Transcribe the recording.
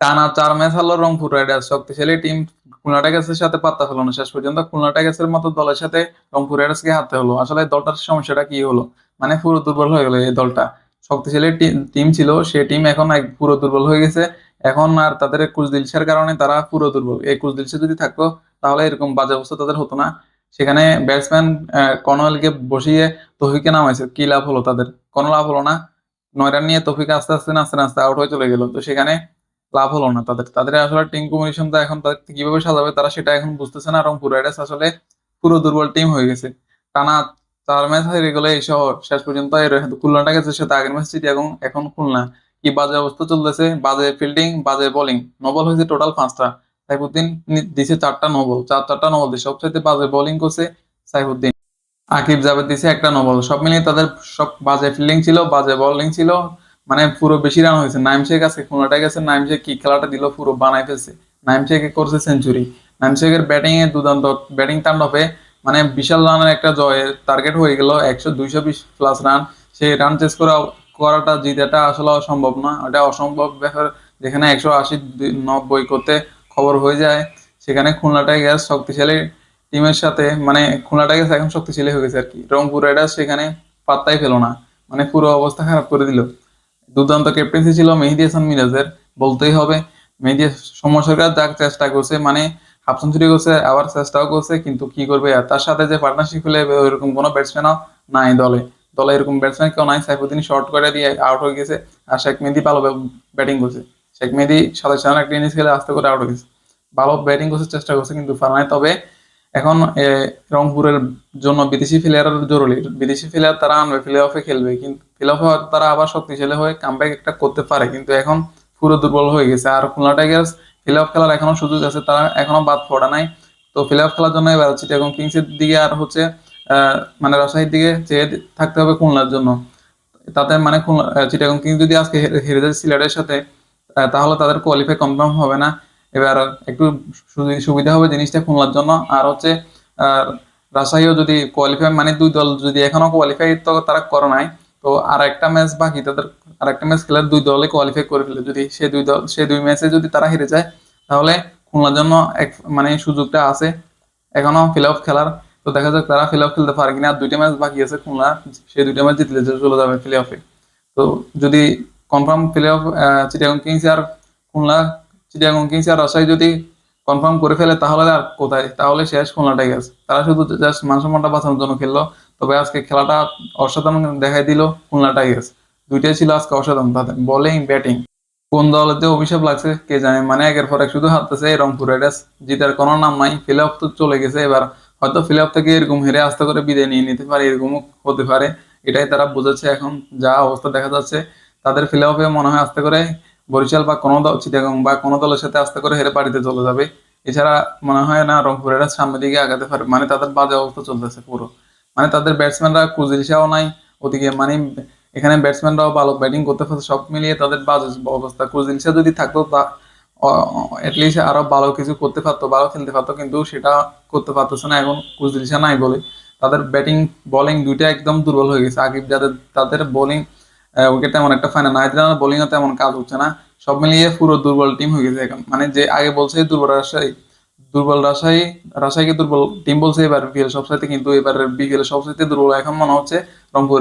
টানা চার ম্যাচ হারলো রংপুর রাইডার্স। শক্তিশালী টিম খুলনা টাইগার্সের সাথে পাত্তা পেল না। শেষ পর্যন্ত খুলনা টাইগার্সের মতো দলের সাথে রংপুর রাইডার্সকে হারতে হলো। আসলে দলটার সমস্যাটা কি হলো? মানে পুরো দুর্বল হয়ে গেলো এই দলটা। শক্তিশালী টিম ছিল সেই টিম এখন পুরো দুর্বল হয়ে গেছে। এখন আর তাদের কুচ দিলসার কারণে তারা পুরো দুর্বল। এই কুচ দিলসা যদি থাকতো, তাহলে এরকম বাজে অবস্থা তাদের হতো না। সেখানে ব্যাটসম্যান কর্নওয়েলকে বসিয়ে তফিকে নামাইছে। কি লাভ হলো তাদের? কোনো লাভ হলো না। নয় রান নিয়ে তফিক আস্তে আস্তে আস্তে আস্তে আউট হয়ে চলে গেল। তো সেখানে লাভ হলো না। তাদের তাদের আসলে টিম কম্বিনেশনটা এখন তাদের কীভাবে সাজাবে তারা সেটা এখন বুঝতেছে না। রংপুর রাইডার্স আসলে পুরো দুর্বল টিম হয়ে গেছে। টানা চার ম্যাচ হেরে গেলে এই শহর শেষ পর্যন্ত খুলনাটা গেছে সাথে আগের ম্যাচ সিটি এবং এখন খুলনা। কি বাজে অবস্থা চলতেছে? বাজে ফিল্ডিং বাজে বোলিং নবল হয়েছে টোটাল পাঁচটা। সাইফুদ্দিন দিছে চারটা নবল চার চারটা নবল দিছে। সবচাইতে বাজে বোলিং করছে সাইফুদ্দিন। আকিব জাভেদ দিছে একটা নবল সব মিলিয়ে তাদের সব বাজে ফিল্ডিং ছিল, বাজে বোলিং ছিল। মানে পুরো বেশি রান হয়েছে। নাইম শেখ আছে খুলনাটা গেছে? নাইম শেখ কি খেলাটা দিল? পুরো বানাই ফেলছে। নাইম শেখ করছে সেঞ্চুরি নাইম শেখের ব্যাটিং এ দুর্দান্ত। ব্যাটিং তাণ্ডবে মানে বিশাল রানের একটা জয়ের টার্গেট হয়ে গেল। একশো দুইশো বিশ প্লাস রান সেই রান চেস করা, করাটা জিতাটা আসলে অসম্ভব না। ওটা অসম্ভব ব্যাপার। যেখানে একশো আশি নব্বই করতে খবর হয়ে যায়। সেখানে খুলনা টাইগার্স শক্তিশালী টিমের সাথে মানে খুলনা টাইগার্স এখন শক্তিশালী হয়ে গেছে আর কি। রংপুর রাইডার্স সেখানে পাত্তাই পেল না। মানে পুরো অবস্থা খারাপ করে দিল। দুর্দান্ত ক্যাপ্টেন্সি ছিল মেহেদি হাসান মিরাজের, বলতেই হবে। মেহেদি সমস্যার যাক চেষ্টা করছে মানে হাফ সেঞ্চুরি করছে, আবার চেষ্টাও করছে, কিন্তু কি করবে? তার সাথে যে পার্টনারশিপ হলে ওইরকম কোনো ব্যাটসম্যানও নাই দলে। দলে এরকম ব্যাটসম্যান কেউ নাই, সাইফুদ্দিন শর্ট করে দিয়ে আউট হয়ে গেছে, আর শেখ মেহেদি ভালো ব্যাটিং করছে। শেখ মেহেদি সাতাশ রান একটা ইনিংস খেলে আস্তে করে আউট হয়ে গেছে। ভালো ব্যাটিং করছে, চেষ্টা করছে, কিন্তু ফার তবে এখন রংপুরের জন্য বিদেশি প্লেয়ার জরুরি। বিদেশি প্লেয়ার তারা আনবে প্লে অফে খেলবে, কিন্তু প্লে অফে তারা আবার শক্তিশালী হয়ে কামব্যাক একটা করতে পারে, কিন্তু এখন পুরো দুর্বল হয়ে গেছে। আর খুলনা টাইগার্স প্লে অফ খেলার এখনও সুযোগ আছে, তারা এখনও বাদ পড়া নাই। তো প্লে অফ খেলার জন্য এবার চিটাগং কিংসের দিকে আর হচ্ছে মানে রাজশাহীর দিকে চেয়ে থাকতে হবে খুলনার জন্য। তাতে মানে চিটাগং কিংস যদি আজকে হেরে যায় সিলেটের সাথে তাহলে তাদের কোয়ালিফাই কনফার্ম হবে না। এবার একটু সুবিধা হবে জিনিসটা খুলনার জন্য। আর হচ্ছে রাজশাহীও যদি কোয়ালিফাই মানে দুই দল যদি এখনও কোয়ালিফাই তো তারা করে নাই। তো আর একটা ম্যাচ বাকি, তাদের আর একটা ম্যাচ খেলার দুই দলে কোয়ালিফাই করে ফেলে। যদি সে দুই দল সে দুই ম্যাচে যদি তারা হেরে যায়, তাহলে খুলনার জন্য এক মানে সুযোগটা আছে এখনও ফিল অফ খেলার। তো দেখা যাক তারা ফিল অফ খেলতে পারে কিনা। আর দুইটা ম্যাচ বাকি আছে খুলনা সেই দুইটা ম্যাচ জিতলে চলে যাবে ফিল অফে তো যদি confirm play off Chittagong Kings আর খুলনা চিটাগং কিংস আর যদি কনফার্ম করে ফেলে, তাহলে আর কোথায়? তাহলে শেষ খুলনা টাইগার্স তারা শুধু জাস্ট মান সম্মানটা বাঁচানোর জন্য খেললো। তবে আজকে খেলাটা অসাধারণ দেখাই দিল খুলনা টাইগার্স দুইটাই ছিল আজকে অসাধারণ। তাদের বোলিং ব্যাটিং কোন দলেতে অভিশাপ লাগছে, কে জানে? মানে একের পর এক শুধু হারতেছে রংপুর রাইডার্স জিতার কোনো নাম নাই। ফিল অফ তো চলে গেছে। এবার হয়তো ফিল অফ থেকে এরকম হেরে আস্তে করে বিদায় নিয়ে নিতে পারে, এরকম হতে পারে। এটাই তারা বোঝাচ্ছে। এখন যা অবস্থা দেখা যাচ্ছে, তাদের ফিল অফে মনে হয় আস্তে করে বরিশাল বা কোনো দল চিটাগং বা কোনো দলের সাথে আস্তে করে হেরে বাড়িতে চলে যাবে। এছাড়া মনে হয় না রংপুরের সামনের দিকে আগাতে পারে। মানে তাদের বাজে অবস্থা চলতেছে পুরো। মানে তাদের ব্যাটসম্যানরা কুজিলসাও নাই। ওদিকে মানে এখানে ব্যাটসম্যানরাও ভালো ব্যাটিং করতে পারছে, সব মিলিয়ে তাদের বাজে অবস্থা। কুজিলসা যদি থাকতো তা অ্যাটলিস্ট আরও ভালো কিছু করতে পারতো, ভালো খেলতে পারতো, কিন্তু সেটা করতে পারতেছে না। এখন কুজিলসা নাই বলে। তাদের ব্যাটিং বোলিং দুইটা একদম দুর্বল হয়ে গেছে। আগে যাদের, তাদের বোলিং উইকেট তেমন একটা ফাইনাল না, হায়দ্রাবাদ বোলিং এ তেমন কাজ হচ্ছে না। সব মিলিয়ে পুরো দুর্বল টিম হয়ে গেছে এখন। মানে যে আগে বলছে দুর্বল রাজশাহী দুর্বল রাজশাহী, রাজশাহীকে দুর্বল টিম বলছে এবার বিকেল সবসাইতে কিন্তু এবার বিকেল সবসাইতে দুর্বল এখন মনে হচ্ছে রংপুর